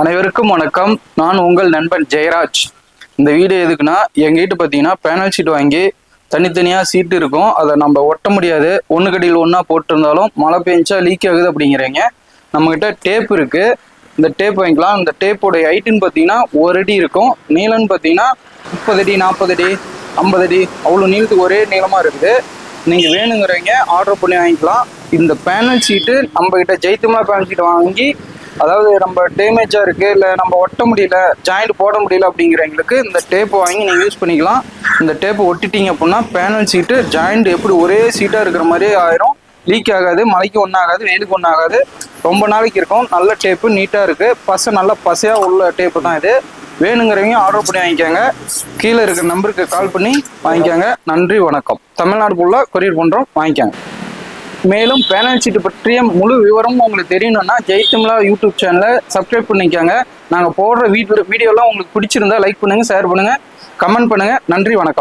அனைவருக்கும் வணக்கம். நான் உங்கள் நண்பன் ஜெயராஜ். இந்த வீடியோ எதுக்குன்னா எங்கள் வீட்டு பார்த்தீங்கன்னா பேனல் ஷீட் வாங்கி தனித்தனியாக சீட்டு இருக்கும். அதை நம்ம ஒட்ட முடியாது. ஒன்று கடியில் ஒன்றா போட்டிருந்தாலும் மழை பெஞ்சா லீக் ஆகுது அப்படிங்கிறீங்க. நம்மக்கிட்ட டேப் இருக்குது இந்த டேப் வாங்கிக்கலாம். இந்த டேப்போடைய ஹைட்டுன்னு பார்த்தீங்கன்னா ஒரு அடி இருக்கும். நீளம்னு பார்த்தீங்கன்னா முப்பது அடி நாற்பது அடி ஐம்பது அடி. அவ்வளோ நீளத்துக்கு ஒரே நீளமாக இருக்குது. நீங்கள் வேணுங்கிறவங்க ஆர்டர் பண்ணி வாங்கிக்கலாம். இந்த பேனல் ஷீட்டு நம்மக்கிட்ட ஜெயித்துமா பேனல் ஷீட் வாங்கி அதாவது நம்ம டேமேஜாக இருக்குது இல்லை நம்ம ஒட்ட முடியல ஜாயிண்ட் போட முடியல அப்படிங்கிறவங்களுக்கு இந்த டேப்பை வாங்கி நீங்கள் யூஸ் பண்ணிக்கலாம். இந்த டேப்பை ஒட்டிட்டீங்க அப்படின்னா பேனல் சீட்டு ஜாயிண்ட் எப்படி ஒரே சீட்டாக இருக்கிற மாதிரி ஆயிரும். லீக் ஆகாது மழைக்கு ஒன்றும் ஆகாது வெயிலுக்கு ஒன்றும் ஆகாது ரொம்ப நாளைக்கு இருக்கும். நல்ல டேப்பு நீட்டாக இருக்குது பசை நல்ல பசையாக உள்ள டேப்பு தான் இது. வேணுங்கிறவங்க ஆர்டர் பண்ணி வாங்கிக்கோங்க. கீழே இருக்கிற நம்பருக்கு கால் பண்ணி வாங்கிக்கோங்க. நன்றி வணக்கம். தமிழ்நாடு ஃபுல்லாக கொரியர் பண்ணுறோம் வாங்கிக்கோங்க. மேலும் பேனல் ஷீட் பற்றிய முழு விவரமும் உங்களுக்கு தெரியணும்னா ஜெய்தமிழா யூடியூப் சேனலை சப்ஸ்கிரைப் பண்ணிக்கோங்க. நாங்கள் போடுற வீடியோ வீடியோலாம் உங்களுக்கு பிடிச்சிருந்தா லைக் பண்ணுங்கள் ஷேர் பண்ணுங்கள் கமெண்ட் பண்ணுங்கள் நன்றி வணக்கம்.